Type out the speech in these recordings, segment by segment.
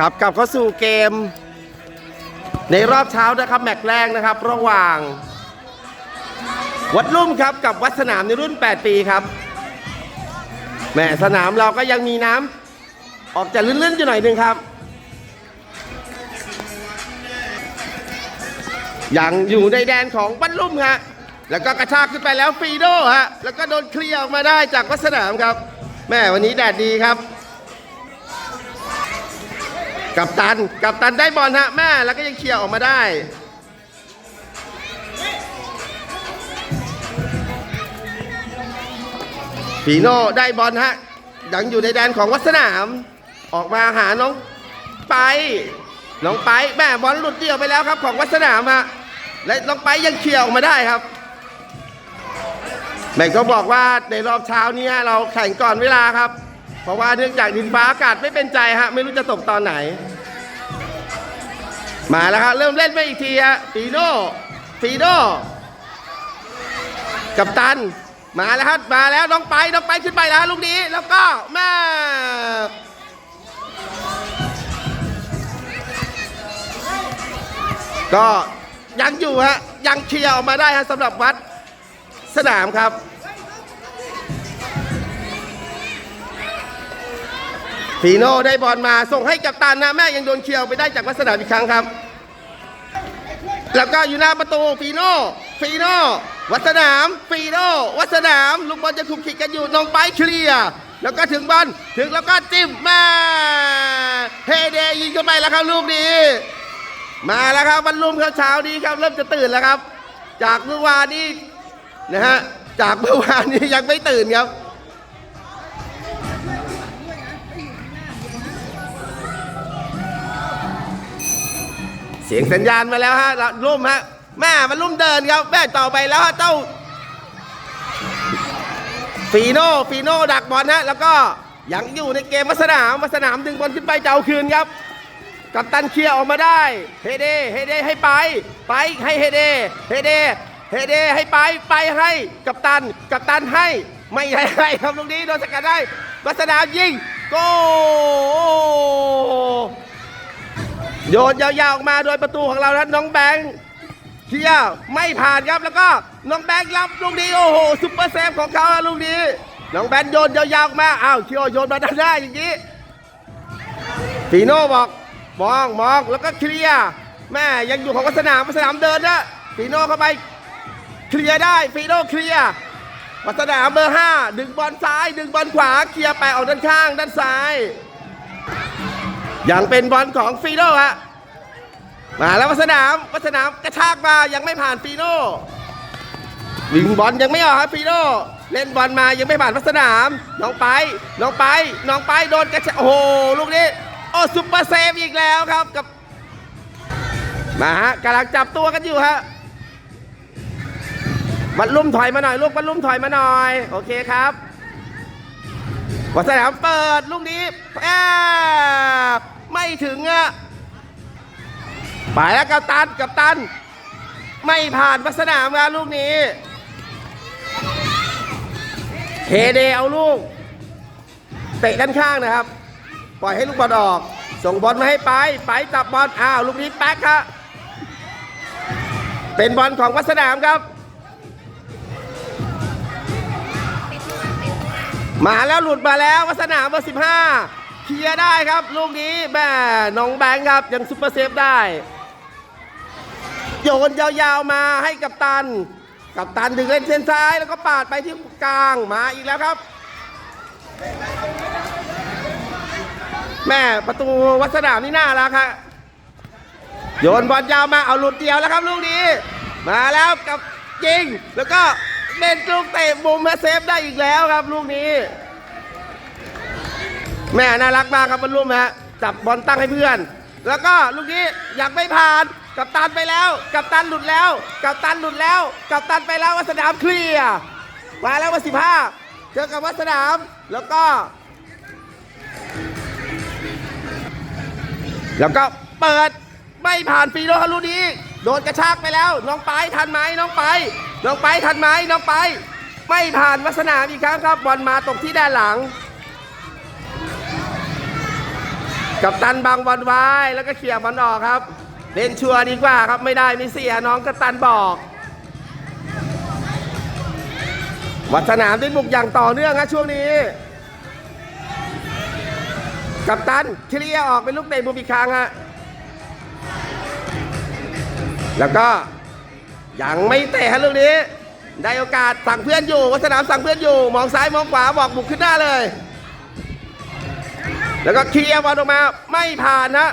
ครับกลับเข้าสู่เกม ในรอบเช้านะครับ แมตช์แรกนะครับ ระหว่าง วัดลุ่มครับกับวัดสนามในรุ่น 8 ปีครับแหมสนามเราก็ยังมีน้ำออกจะลื่นๆอยู่หน่อยหนึงครับยังอยู่ในแดนของวัดลุ่มฮะแล้วก็กระชากขึ้นไปแล้วฟรีโดฮะแล้วก็โดนเคลียร์ออกมาได้จากวัดสนามครับ แม่วันนี้แดดดีครับ กับตัน กับตันได้บอลฮะแม่แล้วก็ยังเคลียร์ออกมาได้ ปีโน่ได้บอลฮะ ยังอยู่ในแดนของวัสนาม ออกมาหาน้องไป น้องไปแม่บอลหลุดเดี่ยวไปแล้วครับ ของวัสนามฮะ และน้องไปยังเคลียร์ออกมาได้ครับแม่ก็บอกว่าในรอบเช้านี้เราแข่งก่อนเวลาครับ เพราะว่าเนื่องจากดินฟ้าอากาศไม่เป็นใจฮะไม่รู้จะตกตอนไหน มาแล้วครับเริ่มเล่นไปอีกทีฮะฟีโน่ฟีโน่กับตัน มาแล้วครับมาแล้วน้องไปน้องไปขึ้นไปแล้วลูกนี้แล้วก็แม่ก็ยังอยู่ฮะยังเคลียร์ออกมาได้ฮะสำหรับวัดสนามครับ ฟีโน่ได้บอลมาส่งให้กับตันนะแม่ยังโดนเคลียร์ไปได้จากวัสนาอีกครั้งครับ แล้วก็อยู่หน้าประตูฟีโน่ฟีโน่วัสนามฟีโน่วัสนามลูกบอลจะคุกคิกกันอยู่น้องไปเคลียร์แล้วก็ถึงบอลถึงแล้วก็จิ้มมาเฮเดยิงเข้าไปแล้วครับลูกนี้ มาแล้วครับวันรุ่มครับเช้านี้ครับเริ่มจะตื่นแล้วครับ จากเมื่อวานนี้นะฮะจากเมื่อวานนี้ยังไม่ตื่นครับ เสียงสัญญาณมาแล้วฮะรุ่มฮะแม่มันรุ่มเดินครับแม่ต่อไปแล้วฮะเจ้าฟีโน่ฟีโน่ดักบอลฮะแล้วก็ยังอยู่ในเกมวัดสนามวัดสนามดึงบอลขึ้นไปจะเอาคืนครับ กับตันเคลียร์ออกมาได้เฮเดเฮเดให้ไป ไปให้เฮเดเฮเดเฮเดให้ไปไปให้กับตันกับตันให้ไม่ให้ให้ครับลูกนี้โดนสกัดได้วัดสนามยิงโก โยนยาวๆออกมาโดยประตูของเรานั้นน้องแบงค์เคลียไม่ผ่านครับแล้วก็น้องแบงค์รับลูกนี้โอ้โหซุปเปอร์เซฟของเขาลูกนี้น้องแบงค์โยนยาวๆออกมาอ้าวเคียวโยนมาด้านหน้าอย่างนี้ฟีโน่บอกมองมองแล้วก็เคลียร์แม่ยังอยู่ของสนามสนามเดินนะฟีโน่เข้าไปเคลียร์ได้ฟีโน่เคลียร์วัดสนามเบอร์ห้าดึงบอลซ้ายดึงบอลขวาเคลียร์ไปออกด้านข้างด้านซ้าย ยังเป็นบอลของฟีโน่ฮะมาแล้ววัสนามวัสนามกระชากมายังไม่ผ่านฟีโน่ยิงบอลยังไม่ออกครับฟีโน่เล่นบอลมายังไม่ผ่านวัสนามน้องไปน้องไปน้องไปโดนกระชากโอ้โหลูกนี้โอ้ซุปเปอร์เซฟอีกแล้วครับกับมาฮะกำลังจับตัวกันอยู่ฮะวัดลุ่มถอยมาหน่อยลูกวัดลุ่มถอยมาหน่อย โอเคครับวัสนามเปิดลูกนี้แอบ ไม่ถึงอะไปแล้วกับตันกับตัน ไม่ผ่านวัสนามครับลูกนี้เฮเดเอาลูก เตะด้านข้างนะครับ ปล่อยให้ลูกบอลออก ส่งบอลมาให้ไปไปตับบอลอ้าวลูกนี้แป๊กครับเป็นบอลของวัสนามครับ มาแล้วหลุดมาแล้ววัสนามเบอร์15 เคลียร์ได้ครับ ลูกนี้แม่น้องแบงค์ครับ ยังซุปเปอร์เซฟได้ โยนยาวๆมาให้กับตัน กับตันถึงเล่นเส้นซ้ายแล้วก็ปาดไปที่กลางมาอีกแล้วครับ แม่ประตูวัสนามนี่น่ารักครับโยนบอลยาวมาเอาหลุดเดียวแล้วครับ ลูกนี้ มาแล้วกับยิงแล้วก็เล่นลูกเตะมุมมาเซฟได้อีกแล้วครับ ลูกนี้ แม่น่ารักมากครับบอลลูมฮะจับบอลตั้งให้เพื่อน แล้วก็ลูกนี้อยากไม่ผ่านกับตันไปแล้ว กับตันหลุดแล้ว กับตันหลุดแล้ว กับตันไปแล้ววัสนามเคลียร์มาแล้ววันสิบห้าเจอกับวัสนามแล้วก็ แล้วก็เปิดไม่ผ่านฟีโดฮารุนี้โดนกระชากไปแล้ว น้องไปทันไหมน้องไป น้องไปทันไหมน้องไป ไม่ผ่านวัสนามอีกครั้งครับบอลมาตกที่ด้านหลัง กับตันบังบอลไว้แล้วก็เขี่ยบอลออกครับ เล่นชัวร์ดีกว่าครับไม่ได้ไม่เสียน้องกัปตันบอก วัดสนามได้บุกอย่างต่อเนื่องครับช่วงนี้ กัปตันเคลียร์ออกเป็นลูกเตะมุมอีกครั้งฮะแล้วก็ยังไม่เตะฮะลูกนี้ ได้โอกาสสั่งเพื่อนอยู่ วัดสนามสั่งเพื่อนอยู่ มองซ้ายมองขวาบอกบุกขึ้นหน้าเลย แล้วก็เคลียร์บอลออกมาไม่ผ่านนะ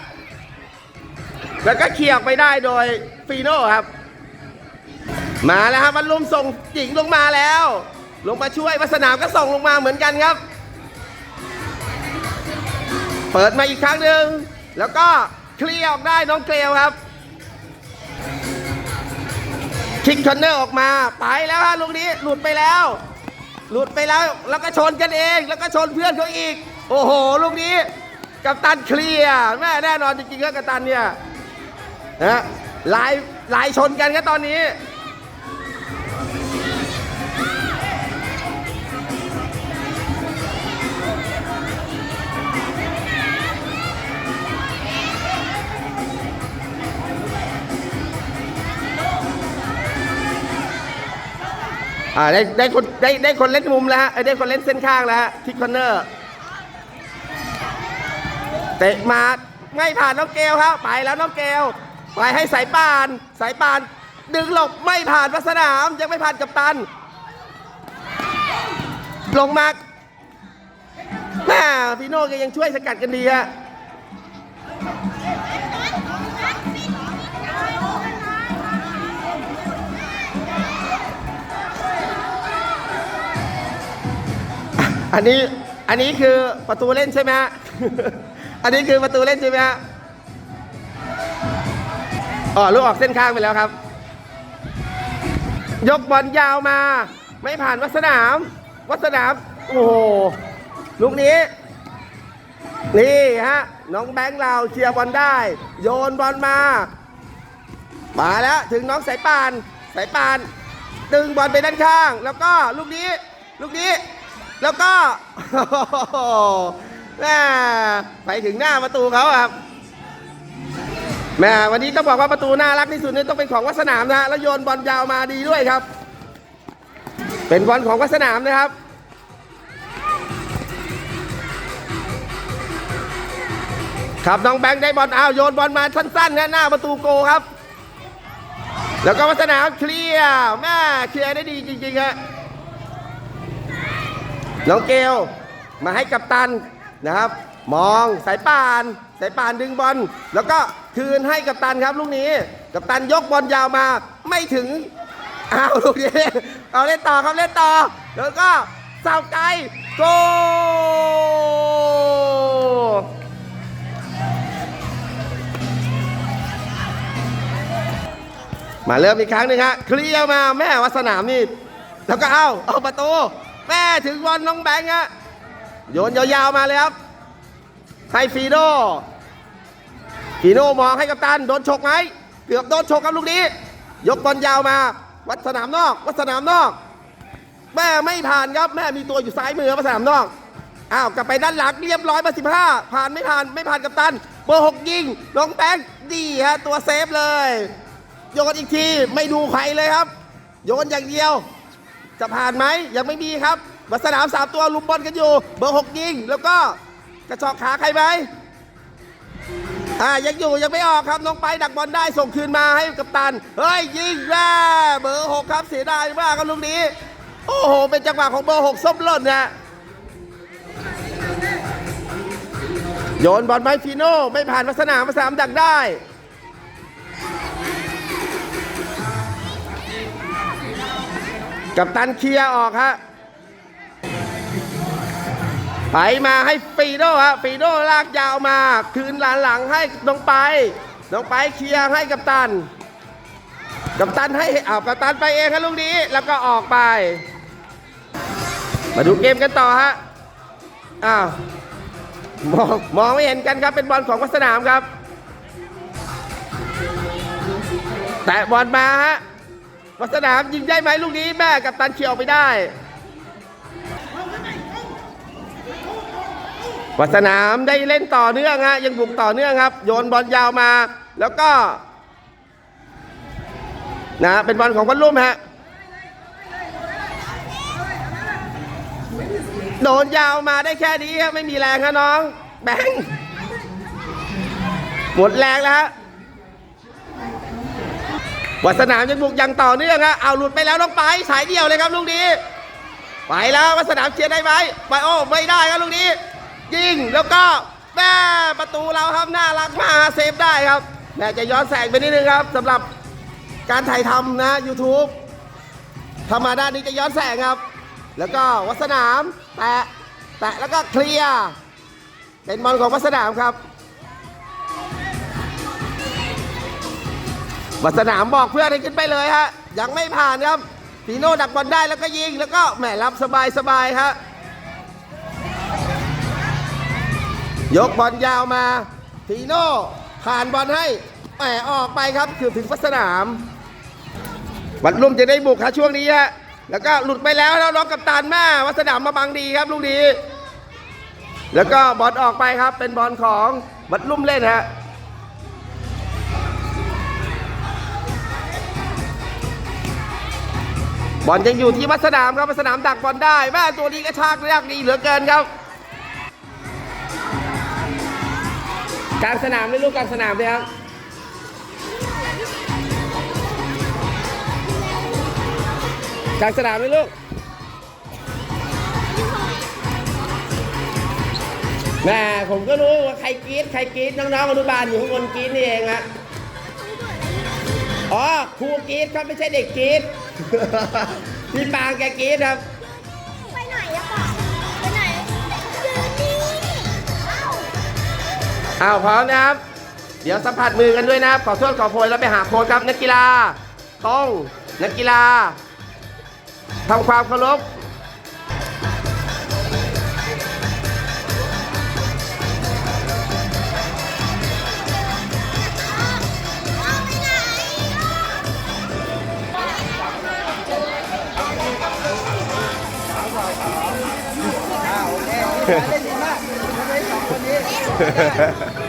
แล้วก็เคลียร์ออกไปได้โดยฟีโน่ครับ มาแล้วครับวันลุมส่งหญิงลงมาแล้ว ลงมาช่วยวัสนามก็ส่งลงมาเหมือนกันครับ เปิดมาอีกครั้งหนึ่งแล้วก็เคลียร์ออกได้น้องเกลียวครับคิกคอนเนอร์ออกมาไปแล้วฮะลูกนี้หลุดไปแล้ว หลุดไปแล้วแล้วก็ชนกันเอง แล้วก็ชนเพื่อนเขาอีก โอ้โห ลูกนี้กัปตันเคลียร์แม่แน่นอนจริงๆก็กัปตันเนี่ยนะลายลายชนกันก็ตอนนี้ อ่าได้ได้คนได้ได้คนเล่นมุมแล้วฮะเอ้ยได้คนเล่นเส้นข้างแล้วฮะทิกคอนเนอร์เตะมาไม่ผ่านน้องเกลครับไปแล้วน้องเกลไปให้สายปาน สายปาน ดึงหลบไม่ผ่านวัสนามยังไม่ผ่านกับตัน ลงมาแม่พี่โน่ก็ยังช่วยสกัดกันดีฮะ อันนี้อันนี้คือประตูเล่นใช่ไหมฮะ อันนี้คือประตูเล่นใช่ไหมฮะ อ๋อลูกออกเส้นข้างไปแล้วครับ ยกบอลยาวมา ไม่ผ่านวัสนาม วัสนาม โอ้โห ลูกนี้ นี่ฮะ น้องแบงค์เราเชียร์บอลได้ โยนบอลมา มาแล้วถึงน้องสายปาน สายปาน ดึงบอลไปด้านข้าง แล้วก็ลูกนี้ ลูกนี้ แล้วก็แม่ไปถึงหน้าประตูเขาครับแม่วันนี้ต้องบอกว่าประตูน่ารักที่สุดนี่ต้องเป็นของวัสนามนะแล้วโยนบอลยาวมาดีด้วยครับ เป็นบอลของวัสนามนะครับครับน้องแบงค์ได้บอลอ้าวโยนบอลมาสั้นๆนะหน้าประตูโกครับ แล้วก็วัสนามเคลียร์แม่เคลียร์ได้ดีจริงๆฮะ น้องเกลมาให้กัปตันนะครับ มองสายป่านสายป่านดึงบอลแล้วก็คืนให้กัปตันครับลูกนี้ กัปตันยกบอลยาวมาไม่ถึงอ้าวลูกนี้เอาเล่นต่อครับเล่นต่อ แล้วก็เสาไกลโกมาเริ่มอีกครั้งหนึ่งฮะเคลียร์มาแม่วัสนามนี่ แล้วก็เอาเอาประตู แม่ถึงบอลน้องแบงค์ฮะโยนยาวๆมาเลยครับให้ฟีโดฟีโดมองให้กัปตันโดนฉกไหมเกือบโดนฉกครับลูกนี้ ยกบอลยาวมา วัดสนามนอก วัดสนามนอก แม่ไม่ผ่านครับแม่มีตัวอยู่ซ้ายมือวัดสนามนอกอ้าวกลับไปด้านหลังเรียบร้อยมาสิบห้าผ่านไม่ผ่านไม่ผ่านกัปตันเบอร์หกยิงน้องแบงค์ดีฮะตัวเซฟเลย โยนอีกทีไม่ดูใครเลยครับ โยนอย่างเดียว จะผ่านไหมยังไม่มีครับวัดสนามสามตัวลุมบอลกันอยู่ เบอร์หกยิง แล้วก็กระชอกขาใครไหมอ่ายังอยู่ยังไม่ออกครับน้องไปดักบอลได้ส่งคืนมาให้กัปตันเฮ้ยยิงแร่เบอร์หกครับเสียดายมากครับลูกนี้ โอ้โห เป็นจังหวะของเบอร์หกส้มหล่นนะโยนบอลไปฟีโน่ไม่ผ่านวัสนามวัดสามดักได้ กับตันเคลียร์ออกฮะไปมาให้ฟีโดฮะฟีโดลากยาวมา คืนหลังหลังให้น้องไปน้องไปเคลียร์ให้กับตัน กับตันให้อากับตันไปเองครับลูกนี้แล้วก็ออกไป มาดูเกมกันต่อฮะอ้าวมองมองไม่เห็นกันครับเป็นบอลของวัสนามครับ แต่บอลมาฮะ วัสนามยิงได้ไหมลูกนี้แม่กับตันเขียวไปได้วัสนามได้เล่นต่อเนื่องฮะยังบุกต่อเนื่องครับ โยนบอลยาวมา แล้วก็ นะเป็นบอลของวัดลุ่มฮะโดนยาวมาได้แค่นี้ครับไม่มีแรงฮะน้อง แบงหมดแรงแล้วฮะ วัดสนามยังบุกอย่างต่อเนื่องฮะเอาหลุดไปแล้วน้องไปสายเดียวเลยครับลูกนี้ ไปแล้ววัดสนามเชียร์ได้ไหมไปโอ้ไม่ได้ครับลูกนี้ ยิงแล้วก็แม่ประตูเราครับน่ารักมากเซฟได้ครับแม่จะย้อนแสงไปนิดนึงครับสำหรับการถ่ายทำนะ YouTube ธรรมาด้านนี้จะย้อนแสงครับ แล้วก็วัดสนามแตะแตะแล้วก็เคลียร์เป็นบอลของวัดสนามครับ วัสนามบอกเพื่อนให้ขึ้นไปเลยฮะ ยังไม่ผ่านครับฟีโน่ดักบอลได้แล้วก็ยิงแล้วก็แหมรับสบายสบายฮะยกบอลยาวมาทีโน่ผ่านบอลให้แหมออกไปครับคือถึงพัสนามวัดลุ่มจะได้บุกครับช่วงนี้ฮะแล้วก็หลุดไปแล้วแล้วน้องกับตันแม่วัสนามมาบังดีครับลูกนี้แล้วก็บอลออกไปครับเป็นบอลของวัดลุ่มเล่นฮะ บอลยังอยู่ที่วัดสนามครับวัดสนามดักบอลได้แม่ตัวนี้กระชากยากดีเหลือเกินครับกลางสนามเลยลูกกลางสนามเลยครับกลางสนามเลยลูกแม่ผมก็รู้ว่าใครกรีดใครกรีดน้องๆอนุบาลอยู่ข้างบนกรีดนี่เองฮะอ๋อครูกรีดครับไม่ใช่เด็กกรีด พี่ปางแกกรีดครับ ไปไหนอะป่ะไปไหนยืนนี่เอ้าอ้าวพร้อมนะครับ เดี๋ยวสัมผัสมือกันด้วยนะครับ ขอโทษขอโพยแล้วไปหาโค้ชครับนักกีฬา ต้องนักกีฬาทำความเคารพ เล่นดีมากไม่ได้สองคนนี้